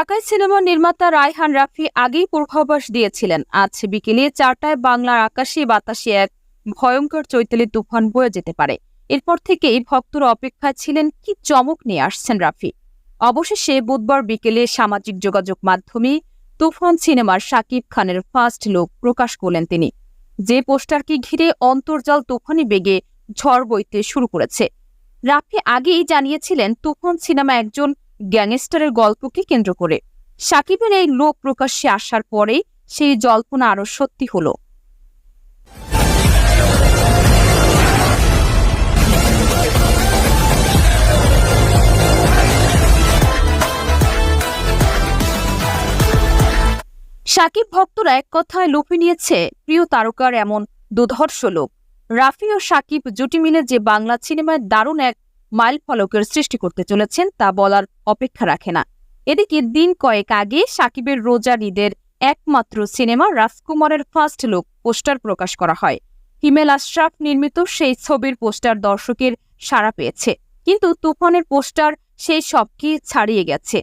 বাংলায় সিনেমা নির্মাতা রায়হান রাফি আগেই পূর্বাভাস দিয়েছিলেন। আজ বিকেলে চারটায় বাংলার আকাশে বাতাসে এক ভয়ঙ্কর চৈতালি তুফান বয়ে যেতে পারে। এরপর থেকেই ভক্তরা অপেক্ষায় ছিলেন, কি চমক নিয়ে আসছেন রাফি? অবশেষে বুধবার বিকেলে সামাজিক যোগাযোগ মাধ্যমে তুফান সিনেমার শাকিব খানের ফার্স্ট লুক প্রকাশ করলেন তিনি। যে পোস্টারকে ঘিরে অন্তর্জাল তুফানি বেগে ঝড় বইতে শুরু করেছে। রাফি আগেই জানিয়েছিলেন, তুফান সিনেমা একজন গ্যাংস্টারের গল্পকে কেন্দ্র করে। সাকিবের এই লোক প্রকাশ্যে আসার পরেই সেই জল্পনা আরও সত্যি হলো। সাকিব ভক্তরা এক কথায় লুফে নিয়েছে, প্রিয় তারকার এমন দুধর্ষ লোক রাফি ও সাকিব জুটি মিলে যে বাংলা সিনেমায় দারুণ এক মাইল ফলকের সৃষ্টি করতে চলেছেন, তা বলার অপেক্ষা রাখে না। এদিকে দিন কয়েক আগে সাকিবের রোজার ঈদের একমাত্র সিনেমা রাজকুমারের ফার্স্ট লুক পোস্টার প্রকাশ করা হয়। হিমেল আশরাফ নির্মিত সেই ছবির পোস্টার দর্শকের সাড়া পেয়েছে। কিন্তু তুফানের পোস্টার সেই সবকে ছাড়িয়ে গেছে?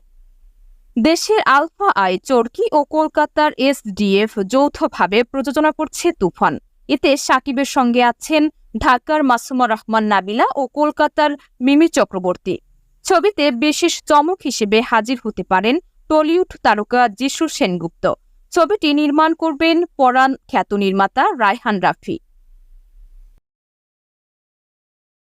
দেশের আলফা আই, চরকি ও কলকাতার এসডিএফ যৌথভাবে প্রযোজনা করছে তুফান। এতে সাকিবের সঙ্গে আছেন ঢাকার মাসুমা রহমান নাবিলা ও কলকাতার মিমি চক্রবর্তী। ছবিতে বিশেষ চমক হিসেবে হাজির হতে পারেন টলিউড তারকা যিশু সেনগুপ্ত। ছবিটি নির্মাণ করবেন পরাণ খ্যাত নির্মাতা রায়হান রাফি।